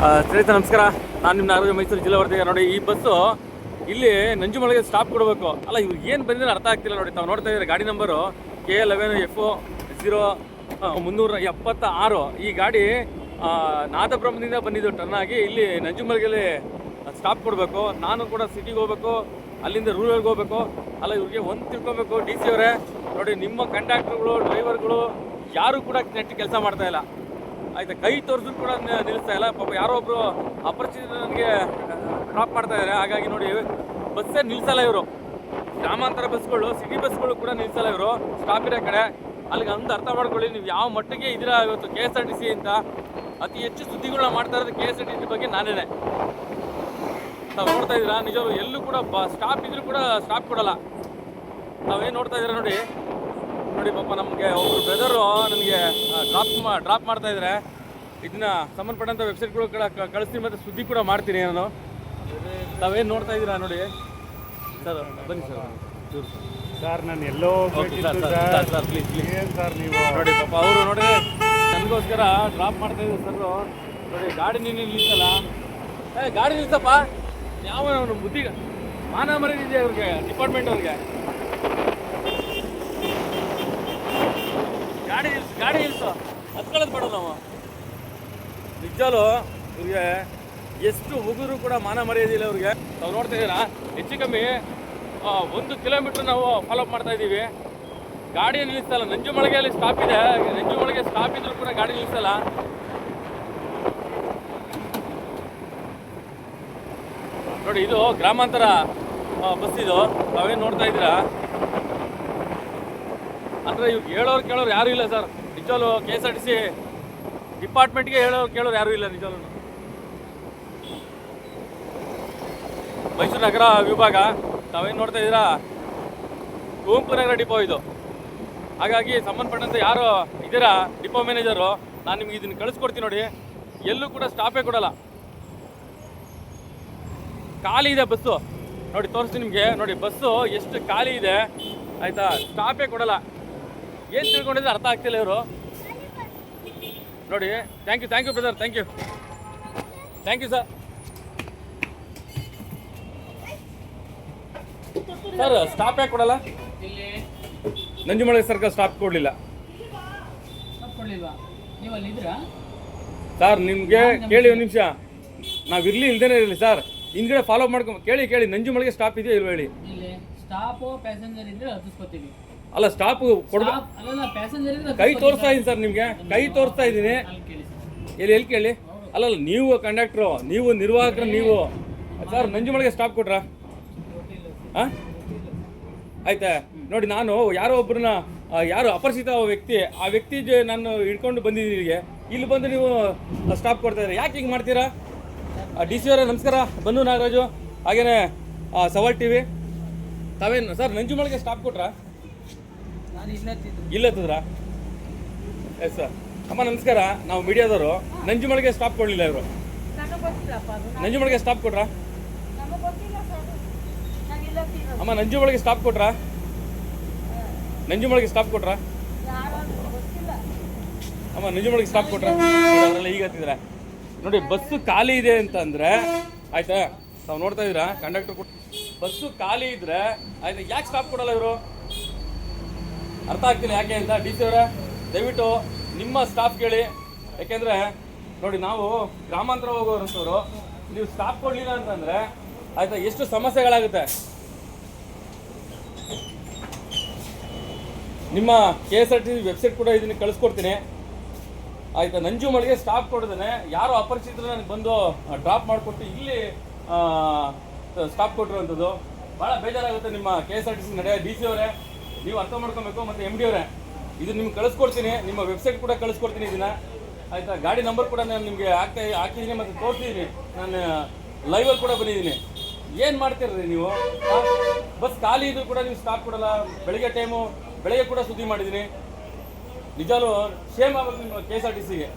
ಸ್ನೇಹಿತರೆ, ನಮಸ್ಕಾರ. ನಾನು ನಿಮ್ಮ ನಾಗರಾಜ ಮೈಸೂರು ಜಿಲ್ಲಾ ವರ್ತಿಗೆ ನೋಡಿ, ಈ ಬಸ್ಸು ಇಲ್ಲಿ ನಂಜುಮಳಿಗೆ ಸ್ಟಾಪ್ ಕೊಡಬೇಕು. ಅಲ್ಲ ಇವ್ರಿಗೆ ಏನು ಬಂದಿದ್ರೆ ಅರ್ಥ ಆಗ್ತಿಲ್ಲ ನೋಡಿ. ತಾವು ನೋಡ್ತಾ ಇದ್ದಾರೆ, ಗಾಡಿ number K eleven F zero ಮುನ್ನೂರ ಎಪ್ಪತ್ತ ಆರು ಈ ಗಾಡಿ ನಾದಬ್ರಹ್ಮದಿಂದ ಬಂದಿದ್ದು. ಟರ್ನ್ ಆಗಿ ಇಲ್ಲಿ ನಂಜುಮಳಿಗೆಯಲ್ಲಿ ಸ್ಟಾಪ್ ಕೊಡಬೇಕು. ನಾನು ಕೂಡ ಸಿಟಿಗೆ ಹೋಗ್ಬೇಕು. ಅಲ್ಲಿಂದ ರೂರಲ್ಗೆ ಹೋಗ್ಬೇಕು. ಅಲ್ಲ, ಇವ್ರಿಗೆ ಒಂದು ತಿಳ್ಕೊಬೇಕು. ಡಿ ಸಿ ಅವರೇ, ನೋಡಿ, ನಿಮ್ಮ ಕಂಡಕ್ಟರ್ಗಳು ಡ್ರೈವರ್ಗಳು ಯಾರು ಕೂಡ ನೆಟ್ಟು ಕೆಲಸ ಮಾಡ್ತಾ ಇಲ್ಲ. ಆಯ್ತಾ, ಕೈ ತೋರಿಸಿದ್ರು ಕೂಡ ನಿಲ್ಲಿಸ್ತಾ ಇಲ್ಲ. ಪಾಪ ಯಾರೋ ಒಬ್ರು ಅಪರಿಚಿತ ನನಗೆ ಡ್ರಾಪ್ ಮಾಡ್ತಾ ಇದ್ದಾರೆ ಹಾಗಾಗಿ ನೋಡಿ ಬಸ್ಸೇ ನಿಲ್ಸಲ್ಲ ಇವರು. ಗ್ರಾಮಾಂತರ ಬಸ್ಗಳು ಸಿಟಿ ಬಸ್ಗಳು ಕೂಡ ನಿಲ್ಸಲ್ಲ ಇವರು. ಸ್ಟಾಪ್ ಇರೋ ಕಡೆ ಅಲ್ಲಿಗೆ ಒಂದು ಅರ್ಥ ಮಾಡ್ಕೊಳ್ಳಿ, ನೀವು ಯಾವ ಮಟ್ಟಿಗೆ ಇದೀರಾ ಇವತ್ತು K S R T C ಅಂತ. ಅತಿ ಹೆಚ್ಚು ಸುದ್ದಿಗಳನ್ನ ಮಾಡ್ತಾ ಇರೋದು K S R T C ಬಗ್ಗೆ ನಾನೇನೆ. ತಾವು ನೋಡ್ತಾ ಇದ್ದೀರಾ? ನಿಜವಾಗ್ಲೂ ಎಲ್ಲೂ ಕೂಡ ಬ ಸ್ಟಾಪ್ ಇದ್ರೂ ಕೂಡ ಸ್ಟಾಪ್ ಕೊಡಲ್ಲ. ನಾವೇನು ನೋಡ್ತಾ ಇದ್ದೀರಾ ನೋಡಿ? ನೋಡಿ ಪಾಪ ನಮಗೆ ಒಬ್ಬರು ಬ್ರದರು ನನಗೆ ಡ್ರಾಪ್ ಮಾ ಡ್ರಾಪ್ ಮಾಡ್ತಾ ಇದ್ದಾರೆ ಇದನ್ನ ಸಂಬಂಧಪಟ್ಟಂಥ ವೆಬ್ಸೈಟ್ಗಳು ಕೂಡ ಕಳಿಸ್ತೀನಿ ಮತ್ತು ಸುದ್ದಿ ಕೂಡ ಮಾಡ್ತೀನಿ ನಾನು. ತಾವೇನು ನೋಡ್ತಾ ಇದ್ದೀರಾ ನೋಡಿ? ಸರ್ ಬನ್ನಿ ಸರ್. ಸರ್ ನಾನು ಎಲ್ಲೋ ಸರ್ ಪ್ಲೀಸ್ ಪ್ಲೀಸ್ ಏನ್ ಸರ್ ನೀವು? ನೋಡಿ ಪಾಪ ಅವರು ನೋಡಿ ನನಗೋಸ್ಕರ ಡ್ರಾಪ್ ಮಾಡ್ತಾ ಇದ್ದಾರೆ ಸರ್ ನೋಡಿ ಗಾಡಿ ನೀನು ನಿಲ್ಲಿಸಲ್ಲ ಏ ಗಾಡಿ ನಿಲ್ಸಪ್ಪ. ಯಾವ ಬುದ್ಧಿ ಮಾನ ಮರ್ಯಾದೆ ಅವ್ರಿಗೆ ಡಿಪಾರ್ಟ್ಮೆಂಟ್ ಅವ್ರಿಗೆ. ಗಾಡಿ ನಿಲ್ಸು ಗಾಡಿ ನಿಲ್ಸು. ಹತ್ಕೊಳ್ಳೋದು ಬೇಡ ನಾವು. ನಿಜಲು ಇವ್ರಿಗೆ ಎಷ್ಟು ಹುಗುರು ಕೂಡ ಮಾನ ಮರೆಯೋದಿಲ್ಲ ಅವ್ರಿಗೆ. ನಾವು ನೋಡ್ತಾ ಇದ್ದೀರಾ? ಹೆಚ್ಚು ಕಮ್ಮಿ ಒಂದು ಕಿಲೋಮೀಟ್ರ್ ನಾವು ಫಾಲೋ ಅಪ್ ಮಾಡ್ತಾ ಇದ್ದೀವಿ. ಗಾಡಿ ನಿಲ್ಲಿಸ್ತಲ್ಲ ನಂಜುಮಳಿಗೆಯಲ್ಲಿ ಸ್ಟಾಪ್ ಇದೆ. ನಂಜುಮಳಿಗೆ ಸ್ಟಾಪ್ ಇದ್ರೂ ಕೂಡ ಗಾಡಿ ನಿಲ್ಲಿಸಲ್ಲ ನೋಡಿ, ಇದು ಗ್ರಾಮಾಂತರ ಬಸ್ ಇದು. ತಾವೇನು ನೋಡ್ತಾ ಇದ್ದೀರಾ? ಅಂದರೆ ಇವ್ ಹೇಳೋರು ಕೇಳೋರು ಯಾರೂ ಇಲ್ಲ sir. ನಿಜಲು K S R T C ಡಿಪಾರ್ಟ್ಮೆಂಟ್ಗೆ ಹೇಳೋರು ಕೇಳೋರು ಯಾರೂ ಇಲ್ಲ ನಿಜಲು ಮೈಸೂರು ನಗರ ವಿಭಾಗ, ತಾವೇನು ನೋಡ್ತಾ ಇದ್ದೀರಾ? ಕುವೆಂಪು ನಗರ ಡಿಪೋ ಇದು. ಹಾಗಾಗಿ ಸಂಬಂಧಪಟ್ಟಂತೆ ಯಾರು ಇದ್ದೀರಾ ಡಿಪೋ ಮ್ಯಾನೇಜರು, ನಾನು ನಿಮ್ಗೆ ಇದನ್ನು ಕಳಿಸ್ಕೊಡ್ತೀನಿ ನೋಡಿ. ಎಲ್ಲೂ ಕೂಡ ಸ್ಟಾಪೇ ಕೊಡಲ್ಲ. ಖಾಲಿ ಇದೆ ಬಸ್ಸು. ನೋಡಿ ತೋರಿಸ್ತೀನಿ ನಿಮಗೆ. ನೋಡಿ ಬಸ್ಸು ಎಷ್ಟು ಖಾಲಿ ಇದೆ. ಆಯಿತಾ? ಸ್ಟಾಪೇ ಕೊಡಲ್ಲ. ಏನು ತಿಳ್ಕೊಂಡಿದ್ರೆ ಅರ್ಥ ಆಗ್ತಿಲ್ಲ ಇವರು. ನೋಡಿ thank you thank you brother thank you thank you sir sir stop ಯಾಕೆ ಕೊಡಲ್ಲ? ನಂಜುಮಳೆ ಸರ್ಕಾರ ಸ್ಟಾಪ್ ಕೊಡಲಿಲ್ಲ. ಸರ್ ನಿಮಗೆ ಕೇಳಿ ಒಂದು ನಿಮಿಷ. ನಾವು ಇರ್ಲಿ ಇಲ್ದೇನೆ ಇರಲಿ ಸರ್ ಹಿಂದ್ಗಡೆ ಫಾಲೋ ಮಾಡ್ಕೊಂಡು ಕೇಳಿ ಕೇಳಿ ನಂಜುಮಳೆಗೆ ಸ್ಟಾಪ್ ಇದೆಯಾ ಇಲ್ವ ಹೇಳಿ? ಸ್ಟಾಪು ಪ್ಯಾಸೆಂಜರ್ ಇದ್ರೆ ಹತ್ತಿಸ್ಕೊತೀವಿ ಅಲ್ಲ ಸ್ಟಾಪ್ ಕೈ ತೋರಿಸ್ತಾ ಇದ್ದೀನಿ ಸರ್ ನಿಮಗೆ. ಕೈ ತೋರಿಸ್ತಾ ಇದ್ದೀನಿ. ಎಲ್ಲಿ ಎಲ್ಲಿ ಕೇಳಿ? ಅಲ್ಲಲ್ಲ ನೀವು ಕಂಡಕ್ಟ್ರು ನೀವು ನಿರ್ವಾಹಕರು ನೀವು. ಸರ್ ನಂಜುಮಳಿಗೆ ಸ್ಟಾಪ್ ಕೊಟ್ರ? ಹಾಂ? ಆಯ್ತಾ? ನೋಡಿ ನಾನು ಯಾರೋ ಒಬ್ಬರನ್ನ ಯಾರು ಅಪರಿಚಿತ ವ್ಯಕ್ತಿ ಆ ವ್ಯಕ್ತಿ ನಾನು ಹಿಡ್ಕೊಂಡು ಬಂದಿದ್ದೀನಿ ಇಲ್ಲಿಗೆ. ಇಲ್ಲಿ ಬಂದು ನೀವು ಸ್ಟಾಪ್ ಕೊಡ್ತಾ ಇದ್ದೀರಾ? ಯಾಕೆ ಹಿಂಗೆ ಮಾಡ್ತೀರಾ? ಡಿ ಸಿ ಅವರೇ ನಮಸ್ಕಾರ. ಬನ್ನು ನಾಗರಾಜು. ಹಾಗೇನೆ ಸವಾಲ್ ಟಿ ವಿ. ತಾವೇನು ಸರ್ ನಂಜುಮಳಿಗೆ ಸ್ಟಾಪ್ ಕೊಟ್ರಾ? ಇಲ್ಲತ್ತದ್ರಾ ಎಸ್ ಸರ್. ಅಮ್ಮ ನಮಸ್ಕಾರ. ನಾವು ಮೀಡಿಯಾದವರು. ನಂಜುಮಳಿಗೆ ಸ್ಟಾಪ್ ಕೊಡಲಿಲ್ಲ ಇವರು. ನಂಜುಮಳಿಗೆ ಸ್ಟಾಪ್ ಕೊಟ್ರ? ಅಮ್ಮ ನಂಜುಮಳಿಗೆ ಸ್ಟಾಪ್ ಕೊಟ್ರಾ? ನಂಜುಮಳಿಗೆ ಸ್ಟಾಪ್ ಕೊಟ್ರಾ? ಅಮ್ಮ ನಂಜುಮಳಿಗೆ ಸ್ಟಾಪ್ ಕೊಟ್ರಾ? ಅವರೆಲ್ಲ ಈಗ ಹತ್ತಿದ್ರೆ. ನೋಡಿ ಬಸ್ಸು ಖಾಲಿ ಇದೆ ಅಂತಂದ್ರೆ ಆಯ್ತಾ? ತಾವು ನೋಡ್ತಾ ಇದ್ದೀರಾ? ಕಂಡಕ್ಟರ್ ಬಸ್ಸು ಖಾಲಿ ಇದ್ರೆ ಆಯ್ತಾ? ಯಾಕೆ ಸ್ಟಾಪ್ ಕೊಡಲ್ಲ ಇವರು? ಅರ್ಥ ಆಗ್ತಿಲ್ಲ ಯಾಕೆ ಅಂತ ಡಿ ಸಿ ಅವರೇ, ದಯವಿಟ್ಟು ನಿಮ್ಮ ಸ್ಟಾಫ್ ಕೇಳಿ. ಯಾಕೆಂದ್ರೆ, ನೋಡಿ ನಾವು ಗ್ರಾಮಾಂತರ ಹೋಗೋರಂಥವ್ರು, ನೀವು ಸ್ಟಾಪ್ ಕೊಡಲಿಲ್ಲ ಅಂತಂದ್ರೆ ಆಯ್ತಾ, ಎಷ್ಟು ಸಮಸ್ಯೆಗಳಾಗುತ್ತೆ? ನಿಮ್ಮ K S R T C website ಕೂಡ ಇದನ್ನ ಕಳಿಸ್ಕೊಡ್ತೀನಿ. ಆಯ್ತಾ ನಂಜುಮಳಿಗೆ ಸ್ಟಾಪ್ ಕೊಡದೇನೆ ಯಾರು ಅಪರಿಚಿತರು ನನಗೆ ಬಂದು ಡ್ರಾಪ್ ಮಾಡಿಕೊಟ್ಟು ಇಲ್ಲಿ ಸ್ಟಾಪ್ ಕೊಟ್ಟಿರುವಂಥದ್ದು. ಭಾಳ ಬೇಜಾರಾಗುತ್ತೆ ನಿಮ್ಮ K S R T C ನಡೆಯ ಡಿ ಸಿ ಅವರೇ. ನೀವು ಅರ್ಥ ಮಾಡ್ಕೊಬೇಕು ಮತ್ತೆ ಎಂ ಡಿ ಅವರೇ, ಇದು ನಿಮ್ಗೆ ಕಳಿಸ್ಕೊಡ್ತೀನಿ, ನಿಮ್ಮ ವೆಬ್ಸೈಟ್ ಕೂಡ ಕಳಿಸ್ಕೊಡ್ತೀನಿ ಇದನ್ನ ಆಯ್ತಾ? ಗಾಡಿ ನಂಬರ್ ಕೂಡ ನಾನು ನಿಮಗೆ ಹಾಕ್ತಾ ಹಾಕಿದ್ದೀನಿ ಮತ್ತು ತೋರಿಸಿದ್ದೀನಿ ನಾನು ಲೈವಲ್ಲಿ ಕೂಡ ಬಂದಿದ್ದೀನಿ. ಏನು ಮಾಡ್ತೀರಿ ನೀವು? ಬಸ್ ಖಾಲಿ ಇದು ಕೂಡ ನೀವು ಸ್ಟಾಪ್ ಕೊಡಲ್ಲ. ಬೆಳಿಗ್ಗೆ ಟೈಮು ಬೆಳಗ್ಗೆ ಕೂಡ ಸುದ್ದಿ ಮಾಡಿದ್ದೀನಿ. ನಿಜಾಲು ಶೇಮ್ ಆಗ್ಬೇಕು ನಿಮ್ಮ ಕೆ ಎಸ್ ಆರ್ ಟಿ ಸಿಗೆ